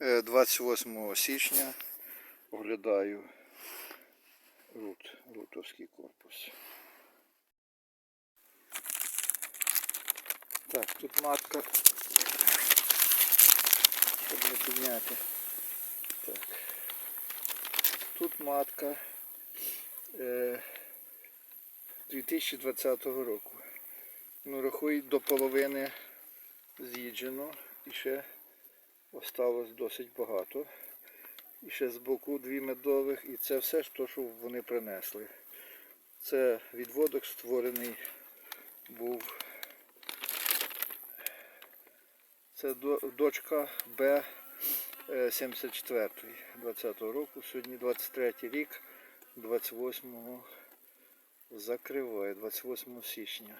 Е, 28 січня оглядаю рут, рутовський корпус. Так, тут матка. Щоб не підняти. Так. Тут матка е, 2020 року. Ну, рахуй, до половини з'їджено і ще осталось досить багато. І ще з боку дві медових, і це все, що вони принесли. Це відводок створений був. Це дочка Б е, 74 20 року. Сьогодні 23 рік, 28 закриває, 28 січня.